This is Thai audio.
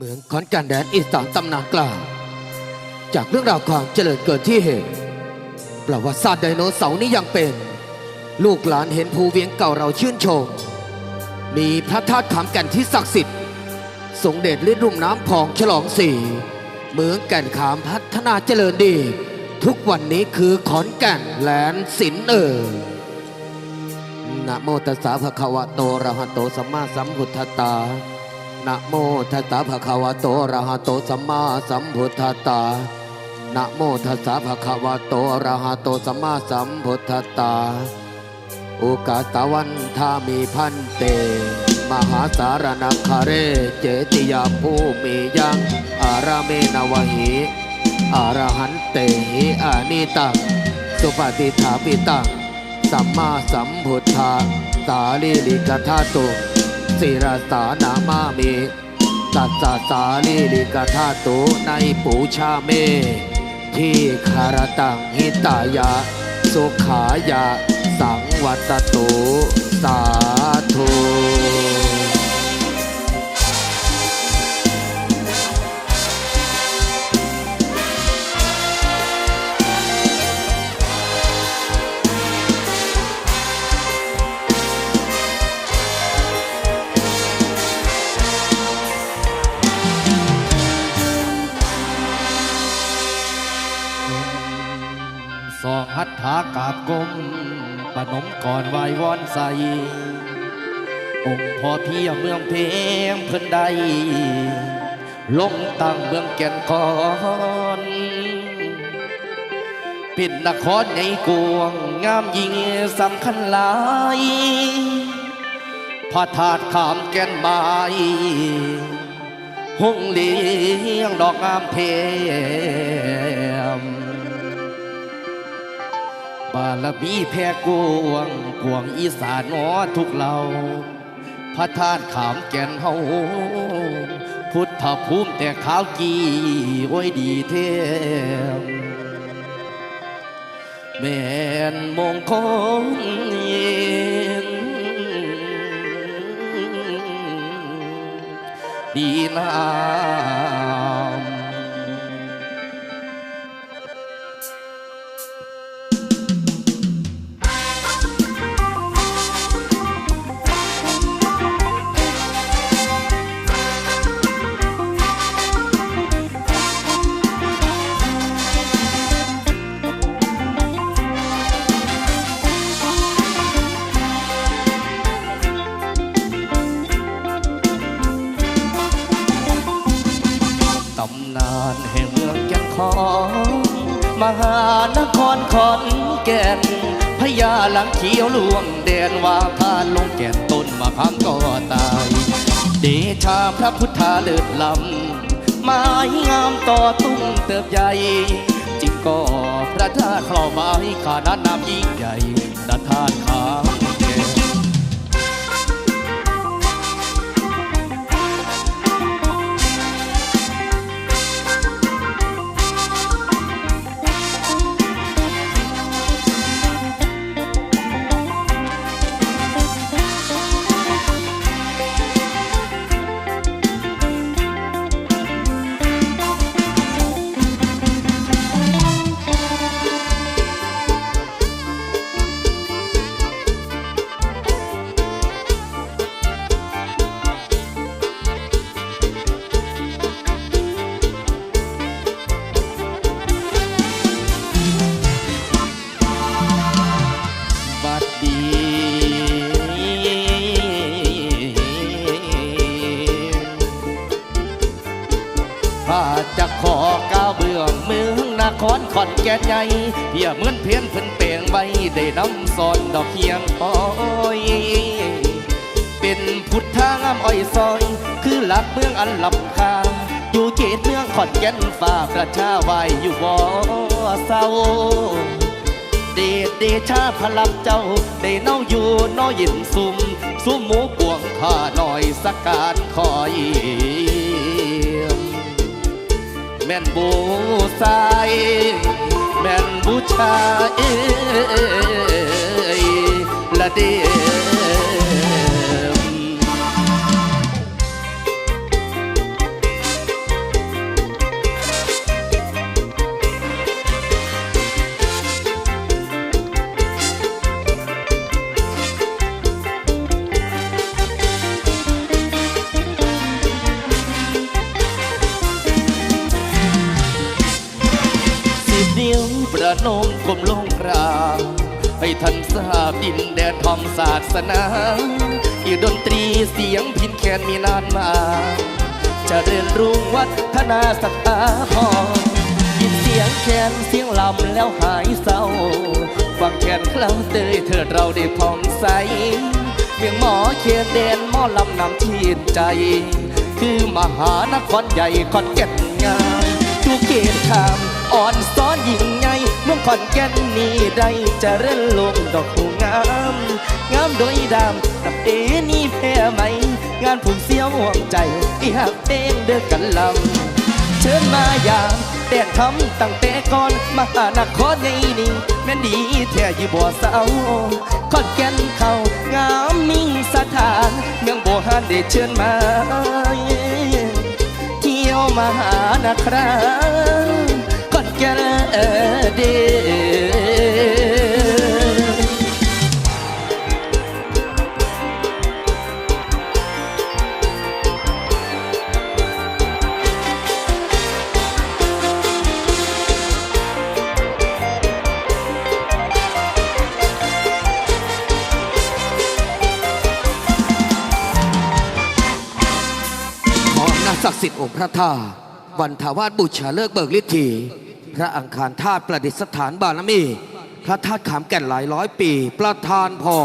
เมืองขอนแก่นแดนอีสานตำนานกลางจากเรื่องราวความเจริญเกิดที่เหตุประวัติศาสตร์ไดโนเสาร์นี้ยังเป็น ลูกหลานเห็นภูเวียงเก่าเราชื่นชม มีพระธาตุขามแก่นที่ศักดิ์สิทธิ์ สงเด็จฤทธิ์รุ่มน้ำพองฉลองสีเมืองแก่นขามพัฒนาเจริญดี ทุกวันนี้คือขอนแก่นแหลนสินเอ่ยนะโมตัสสะภะคะวะโตอะระหะโตสัมมาสัมพุทธัสสะ นะโมตัสสะภะคะวะโตอะระหะโตสัมมาสัมพุทธัสสะนะโมตัสสะภะคะวะโตอะระหะโตสัมมาสัมพุทธัสสะโอกาตวันทามีพันเต มหาสารนัคาเร เจติยาผู้มียังอาราเมนวหิอารหันเตหิอานิตังสุปฏิฐาปิตังสัมมาสัมพุทธาสาลีลิกธาตุ สิรสานามามิตัสสาลีลิกธาตุในปูชาเม ที่คารตังหิตายะ สุขายะ สังวัตตุสาธุ หัตถากาบกลมปนมก่อนไหววอนใส องค์พ่อพี่เมืองเพงเพิ่นใด ลงตั้งเมืองแก่นกอนเป็นนครใหญ่กวง งามยิ่งสำคัญหลายพระธาตุขามแก่นไม้หงเลี้ยงดอกงามเพม บารมีแพ่กวงกวงอีสานนอทุกเหล่าพระธาตุขามแก่นเฮาพุทธภูมิแต่ขาวกีโอ้ยดีเทมแม่นมงคลดีนา หานครขอนแก่นพญาหลังเขียวหลวงเดนว่าพานลงแก่นต้นมาพังก็ตาย เดชาพระพุทธาเลิศลำไม้งามต่อตุ้งเติบใหญ่จิงก็พระธาตุคลอไม้ขาดานน้ำยิ่งใหญ่พระธาตุขาม รขอนแก่นใหญ่เพียเหมือนเพียนเพิ่นเปลงไว้ได้นำสอนดอกเคียงอ้อยเป็นพุทธางามอ้อยซอย คือหลักเมืองอันลำคาอยู่เขตเมืองขอนแก่นฝ่าประชาไว้อยู่บ่เศร้าเดชเดชาพลับเจ้าได้เน่าอยู่น้อยินซุ่มซุ่มหมูกวงข้าหน่อยสักการคอย แม่นบูสายแม่นบูชาเอ้ยละเดม ประนมกลมลงกราบให้ท่านทราบดินแดนทอมศาสนาอีดนตรีเสียงพินแคนมีนานมา จะเรียนรู้วัฒนาสถาพรยินเสียงแคนเสียงลำแล้วหายเศร้าฟังแคนเคล้าเตยเถิดเราได้ผ่องใสเมืองหมอเขียนเดนหมอลำนำชื่ใจ คือมหานครใหญ่ขอนแก่นงามทุกเขตขาม อ่อนซ้อนยิ่งใหญ่เมืองขอนแก่นนี้ได้จะเริ่ลงดอกผู้งาม งามโดยดำกับเอนี่แพ้ไหม งานผูกเสียวห่วงใจที่หักเต้งเด้อกันลำ เชิญมายามแต่ทำตั้งแต่ก่อนมหานครใหญ่นี่แม่นดีแท้อยู่บ่เศร้าขอนแก่นเขางามมิ่งสถาน เมืองโบราณได้เชิญมาเที่ยวมหานครา เออเดอขออำนาศักดิ์สิทธิ์องค์พระธาตุวันทาวาสบูชาเลิกเบิกฤทธี พระอังคารธาตุประดิษฐานบารมี พระธาตุขามแก่นหลายร้อยปี ประธานพอ